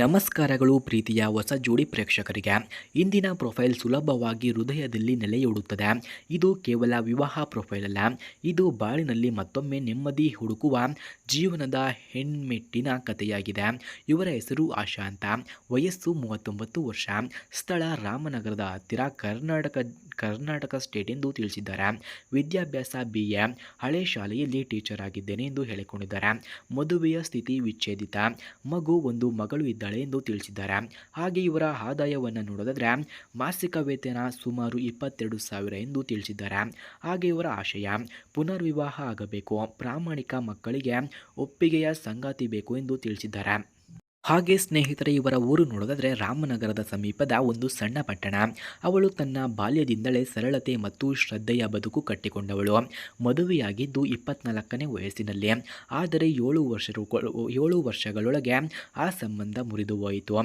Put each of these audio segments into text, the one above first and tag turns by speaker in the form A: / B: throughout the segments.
A: ನಮಸ್ಕಾರಗಳು ಪ್ರೀತಿಯ ಹೊಸ ಜೋಡಿ ಪ್ರೇಕ್ಷಕರಿಗೆ. ಇಂದಿನ ಪ್ರೊಫೈಲ್ ಸುಲಭವಾಗಿ ಹೃದಯದಲ್ಲಿ ನೆಲೆಯೂಡುತ್ತದೆ. ಇದು ಕೇವಲ ವಿವಾಹ ಪ್ರೊಫೈಲ್ ಅಲ್ಲ, ಇದು ಬಾಳಿನಲ್ಲಿ ಮತ್ತೊಮ್ಮೆ ನೆಮ್ಮದಿ ಹುಡುಕುವ ಜೀವನದ ಹೆಣ್ಮೆಟ್ಟಿನ ಕಥೆಯಾಗಿದೆ. ಇವರ ಹೆಸರು ಆಶಾ ಅಂತ. ವಯಸ್ಸು ಮೂವತ್ತೊಂಬತ್ತು ವರ್ಷ. ಸ್ಥಳ ರಾಮನಗರದ ಹತ್ತಿರ ಕರ್ನಾಟಕ ಕರ್ನಾಟಕ ಸ್ಟೇಟ್ ಎಂದು ತಿಳಿಸಿದ್ದಾರೆ. ವಿದ್ಯಾಭ್ಯಾಸ ಬಿ ಎ ಹಳೆ ಶಾಲೆಯಲ್ಲಿ ಟೀಚರ್ ಆಗಿದ್ದೇನೆ ಎಂದು ಹೇಳಿಕೊಂಡಿದ್ದಾರೆ. ಮದುವೆಯ ಸ್ಥಿತಿ ವಿಚ್ಛೇದಿತ. ಮಗು ಒಂದು ಮಗಳು ಇದ್ದಾಳೆ ಎಂದು ತಿಳಿಸಿದ್ದಾರೆ. ಹಾಗೆ ಇವರ ಆದಾಯವನ್ನು ನೋಡೋದಾದ್ರೆ ಮಾಸಿಕ ವೇತನ ಸುಮಾರು ಇಪ್ಪತ್ತೆರಡು ಸಾವಿರ ಎಂದು ತಿಳಿಸಿದ್ದಾರೆ. ಹಾಗೆ ಇವರ ಆಶಯ, ಪುನರ್ವಿವಾಹ ಆಗಬೇಕು. ಪ್ರಾಮಾಣಿಕ ಮಕ್ಕಳಿಗೆ ಒಪ್ಪಿಗೆಯ ಸಂಗಾತಿ ಬೇಕು ಎಂದು ತಿಳಿಸಿದ್ದಾರೆ. ಹಾಗೆ ಸ್ನೇಹಿತರೆ, ಇವರ ಊರು ನೋಡೋದಾದರೆ ರಾಮನಗರದ ಸಮೀಪದ ಒಂದು ಸಣ್ಣ ಪಟ್ಟಣ. ಅವಳು ತನ್ನ ಬಾಲ್ಯದಿಂದಲೇ ಸರಳತೆ ಮತ್ತು ಶ್ರದ್ಧೆಯ ಬದುಕು ಕಟ್ಟಿಕೊಂಡವಳು. ಮದುವೆಯಾಗಿದ್ದು ಇಪ್ಪತ್ನಾಲ್ಕನೇ ವಯಸ್ಸಿನಲ್ಲಿ. ಆದರೆ ಏಳು ವರ್ಷ ಏಳು ವರ್ಷಗಳೊಳಗೆ ಆ ಸಂಬಂಧ ಮುರಿದು ಹೋಯಿತು.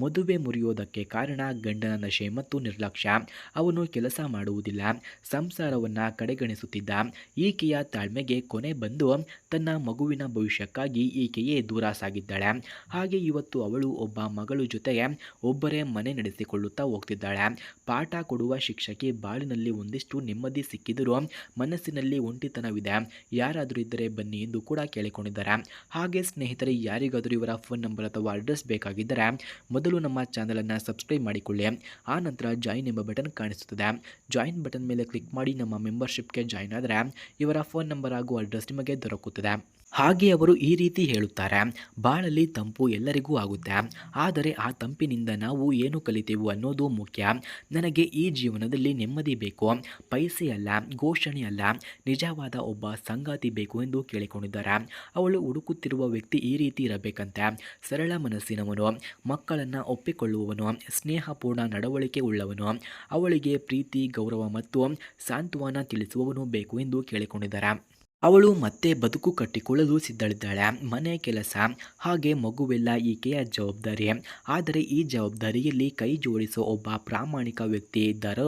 A: ಮದುವೆ ಮುರಿಯೋದಕ್ಕೆ ಕಾರಣ ಗಂಡನ ನಶೆ ಮತ್ತು ನಿರ್ಲಕ್ಷ್ಯ. ಅವನು ಕೆಲಸ ಮಾಡುವುದಿಲ್ಲ. ಸಂಸಾರವನ್ನು ಕಡೆಗಣಿಸುತ್ತಿದ್ದ. ಈಕೆಯ ತಾಳ್ಮೆಗೆ ಕೊನೆ ಬಂದು ತನ್ನ ಮಗುವಿನ ಭವಿಷ್ಯಕ್ಕಾಗಿ ಈಕೆಯೇ ದೂರ ಸಾಗಿದ್ದಾಳೆ. ಹಾಗೆ ಇವತ್ತು ಅವಳು ಒಬ್ಬ ಮಗಳು ಜೊತೆಗೆ ಒಬ್ಬರೇ ಮನೆ ನಡೆಸಿಕೊಳ್ಳುತ್ತಾ ಹೋಗ್ತಿದ್ದಾಳೆ. ಪಾಠ ಕೊಡುವ ಶಿಕ್ಷಕಿ ಬಾಳಿನಲ್ಲಿ ಒಂದಿಷ್ಟು ನೆಮ್ಮದಿ ಸಿಕ್ಕಿದರೂ ಮನಸ್ಸಿನಲ್ಲಿ ಒಂಟಿತನವಿದೆ. ಯಾರಾದರೂ ಇದ್ದರೆ ಬನ್ನಿ ಎಂದು ಕೂಡ ಕೇಳಿಕೊಂಡಿದ್ದಾರೆ. ಹಾಗೆ ಸ್ನೇಹಿತರೆ, ಯಾರಿಗಾದರೂ ಇವರ ಫೋನ್ ನಂಬರ್ ಅಥವಾ ಅಡ್ರೆಸ್ ಬೇಕಾಗಿದ್ದರೆ ಮೊದಲು ನಮ್ಮ ಚಾನಲನ್ನು ಸಬ್ಸ್ಕ್ರೈಬ್ ಮಾಡಿಕೊಳ್ಳಿ. ಆ ನಂತರ ಜಾಯಿನ್ ಎಂಬ ಬಟನ್ ಕಾಣಿಸುತ್ತದೆ. ಜಾಯಿನ್ ಬಟನ್ ಮೇಲೆ ಕ್ಲಿಕ್ ಮಾಡಿ ನಮ್ಮ ಮೆಂಬರ್ಶಿಪ್ಗೆ ಜಾಯಿನ್ ಆದರೆ ಇವರ ಫೋನ್ ನಂಬರ್ ಹಾಗೂ ಅಡ್ರೆಸ್ ನಿಮಗೆ ದೊರಕುತ್ತದೆ. ಹಾಗೆ ಅವರು ಈ ರೀತಿ ಹೇಳುತ್ತಾರೆ, ಬಾಳಲ್ಲಿ ತಂಪು ಎಲ್ಲರಿಗೂ ಆಗುತ್ತೆ. ಆದರೆ ಆ ತಂಪಿನಿಂದ ನಾವು ಏನು ಕಲಿತೆವು ಅನ್ನೋದು ಮುಖ್ಯ. ನನಗೆ ಈ ಜೀವನದಲ್ಲಿ ನೆಮ್ಮದಿ ಬೇಕು. ಪೈಸೆ ಅಲ್ಲ, ಘೋಷಣೆ ಅಲ್ಲ. ನಿಜವಾದ ಒಬ್ಬ ಸಂಗಾತಿ ಬೇಕು ಎಂದು ಕೇಳಿಕೊಂಡಿದ್ದಾರೆ. ಅವಳು ಹುಡುಕುತ್ತಿರುವ ವ್ಯಕ್ತಿ ಈ ರೀತಿ ಇರಬೇಕಂತೆ. ಸರಳ ಮನಸ್ಸಿನವನು, ಮಕ್ಕಳನ್ನು ಒಪ್ಪಿಕೊಳ್ಳುವವನು, ಸ್ನೇಹಪೂರ್ಣ ನಡವಳಿಕೆ ಉಳ್ಳವನು. ಅವಳಿಗೆ ಪ್ರೀತಿ, ಗೌರವ ಮತ್ತು ಸಾಂತ್ವನ ತಿಳಿಸುವವನು ಬೇಕು ಎಂದು ಕೇಳಿಕೊಂಡಿದ್ದಾರೆ. ಅವಳು ಮತ್ತೆ ಬದುಕು ಕಟ್ಟಿಕೊಳ್ಳಲು ಸಿದ್ಧಳಿದ್ದಾಳೆ. ಮನೆ ಕೆಲಸ, ಹಾಗೆ ಮಗುವೆಲ್ಲ ಈಕೆಯ ಜವಾಬ್ದಾರಿ. ಆದರೆ ಈ ಜವಾಬ್ದಾರಿಯಲ್ಲಿ ಕೈ ಜೋಡಿಸೋ ಒಬ್ಬ ಪ್ರಾಮಾಣಿಕ ವ್ಯಕ್ತಿ ಇದ್ದಾರೋ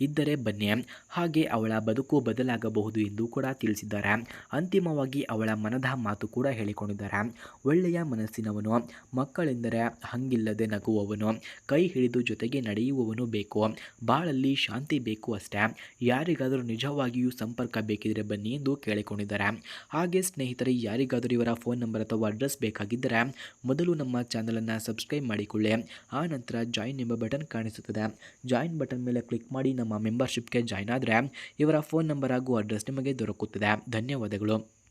A: ಇದ್ದರೆ ಬನ್ನಿ, ಹಾಗೆ ಅವಳ ಬದುಕು ಬದಲಾಗಬಹುದು ಎಂದು ಕೂಡ ತಿಳಿಸಿದ್ದಾರೆ. ಅಂತಿಮವಾಗಿ ಅವಳ ಮನದ ಮಾತು ಕೂಡ ಹೇಳಿಕೊಂಡಿದ್ದಾರೆ. ಒಳ್ಳೆಯ ಮನಸ್ಸಿನವನು, ಮಕ್ಕಳೆಂದರೆ ಹಂಗಿಲ್ಲದೆ ನಗುವವನು, ಕೈ ಹಿಡಿದು ಜೊತೆಗೆ ನಡೆಯುವವನು ಬೇಕು, ಬಾಳಲ್ಲಿ ಶಾಂತಿ ಬೇಕು ಅಷ್ಟೇ. ಯಾರಿಗಾದರೂ ನಿಜವಾಗಿಯೂ ಸಂಪರ್ಕ ಬೇಕಿದ್ರೆ ಬನ್ನಿ ಎಂದು ಕೇಳಿಕೊಂಡಿದ್ದಾರೆ ಹಾಗೆ ಸ್ನೇಹಿತರೆ, ಯಾರಿಗಾದರೂ ಇವರ ಫೋನ್ ನಂಬರ್ ಅಥವಾ ಅಡ್ರೆಸ್ ಬೇಕಾಗಿದ್ದರೆ ಮೊದಲು ನಮ್ಮ ಚಾನಲನ್ನು ಸಬ್ಸ್ಕ್ರೈಬ್ ಮಾಡಿಕೊಳ್ಳಿ. ಆ ನಂತರ ಜಾಯಿನ್ ಎಂಬ ಬಟನ್ ಕಾಣಿಸುತ್ತದೆ. ಜಾಯಿನ್ ಬಟನ್ ಮೇಲೆ ಕ್ಲಿಕ್ ಮಾಡಿ ನಮ್ಮ ಮೆಂಬರ್ಶಿಪ್ಗೆ ಜಾಯ್ನ್ ಆದರೆ ಇವರ ಫೋನ್ ನಂಬರ್ ಹಾಗೂ ಅಡ್ರೆಸ್ ನಿಮಗೆ ದೊರಕುತ್ತದೆ. ಧನ್ಯವಾದಗಳು.